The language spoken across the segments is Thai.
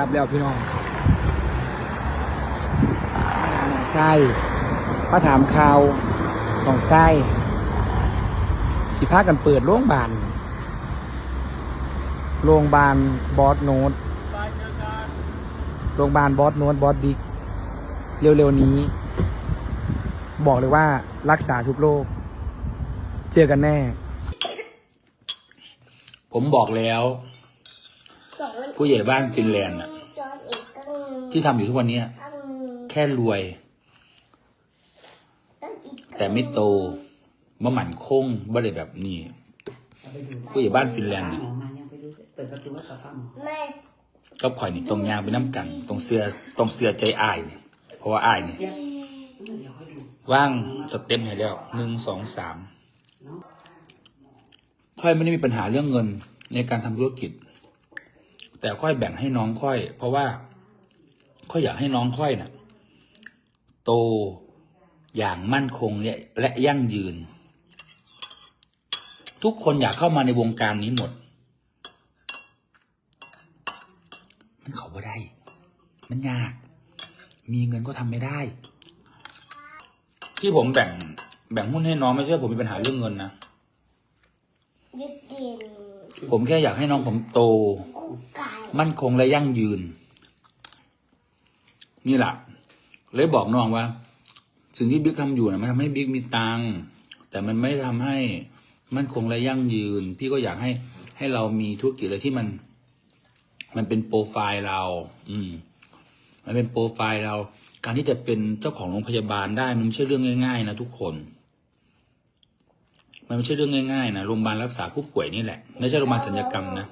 กลับแล้วพี่น้องน้องไส้มาถามข่าวน้องไส้สิพากันเปิดโรงพยาบาลโรงพยาบาลบอสโนดโรงพยาบาลบอสโนดบอสบิ๊กเร็วๆนี้ บอกเลยว่ารักษาทุกโรคเจอกันแน่ ผมบอกแล้ว ผู้ใหญ่บ้านฟินแลนด์น่ะที่ทำอยู่ทุกวันเนี้ยแค่รวย แต่ไม่โตบ่หมั่นคงบ่ได้แบบนี้ ผู้ใหญ่บ้านฟินแลนด์น่ะหมอมายังไปดูเปิดประตูไว้กับป้าหมอแม่ก็ข่อยนี่ตรงยางไปน้ำกัน ตรงเสือตรงเสือใจอายเนี่ยเพราะว่าอายเนี่ยเดี๋ยวเดี๋ยวค่อยดูว่างสเต็ปให้แล้วหนึ่งสองสามเนาะค่อยไม่ได้มีปัญหาเรื่องเงินในการทำธุรกิจ แต่ค่อยแบ่งให้น้องค่อย เพราะว่าค่อยอยากให้น้องค่อยน่ะ โตอย่างมั่นคงและและยั่งยืน ทุกคนอยากเข้ามาในวงการนี้หมด มันเขาไม่ได้ มันยาก มีเงินก็ทำไม่ได้ ที่ผมแบ่ง แบ่งหุ้นให้น้องไม่ใช่ว่าผมมีปัญหาเรื่องเงินนะยึดกินผมแค่อยากให้น้องผมโต ไก่มั่นคงและยั่งยืน นี่แหละเลยบอกน้องว่า สิ่งที่บิ๊กทำอยู่นะมันทำให้บิ๊กมีตังค์แต่มันไม่ได้ทำให้มั่นคงและยั่งยืน พี่ก็อยากให้ให้เรามีธุรกิจอะไรที่มัน มันเป็นโปรไฟล์เรา อืม มันเป็นโปรไฟล์เรา การที่จะเป็นเจ้าของโรงพยาบาลได้มันไม่ใช่เรื่องง่ายๆนะทุกคน มันไม่ใช่เรื่องง่ายๆนะโรงพยาบาลรักษาผู้ป่วยนี่แหละ ไม่ใช่โรงพยาบาลศัลยกรรมนะ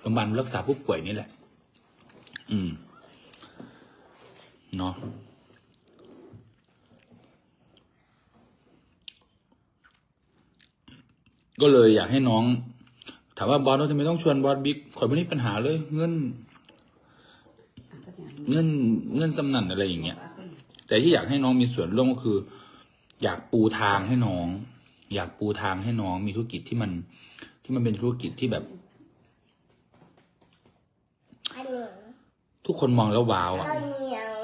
โรงพยาบาลรักษาผู้ป่วยนี่แหละ อืม เนาะก็เลยอยากให้น้อง ถามว่าบอสเราทำไมต้องชวนบอสบิ๊กข่อยไม่มีปัญหาเลย เงินอะก็เนี่ยเงินเงินสำนันอะไรอย่างเงี้ย แต่ที่อยากให้น้องมีส่วนร่วมก็คือ อยากปูทางให้น้อง อยากปูทางให้น้องมีธุรกิจที่มัน ที่มันเป็นธุรกิจที่แบบ ข้าวเหนียว ทุกคนมองแล้วว้าวอะ ข้าวเหนียว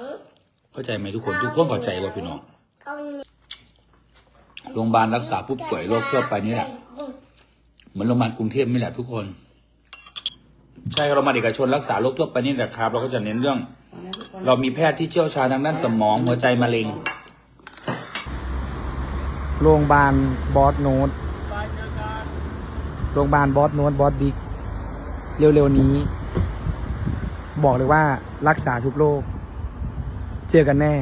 เข้าใจไหมทุกคนทุกคนเข้าใจว่าพี่น้องข้าวเหนียวโรงพยาบาลรักษาผู้ป่วยโรคทั่วไปนี่แหละเหมือนโรงพยาบาลกรุงเทพนี่แหละทุกคน ใช่ครับโรงพยาบาลเอกชนรักษาโรคทั่วไปนี่แหละครับ เราก็จะเน้นเรื่องตอนนั้นทุกคนเรามีแพทย์ที่เชี่ยวชาญทางด้านสมองหัวใจมะเร็ง โรงพยาบาลบอสโนดโรงพยาบาลบอสโนดบอสบิ๊กเร็วๆนี้ บอกเลยว่ารักษาทุกโรคเจอกันแน่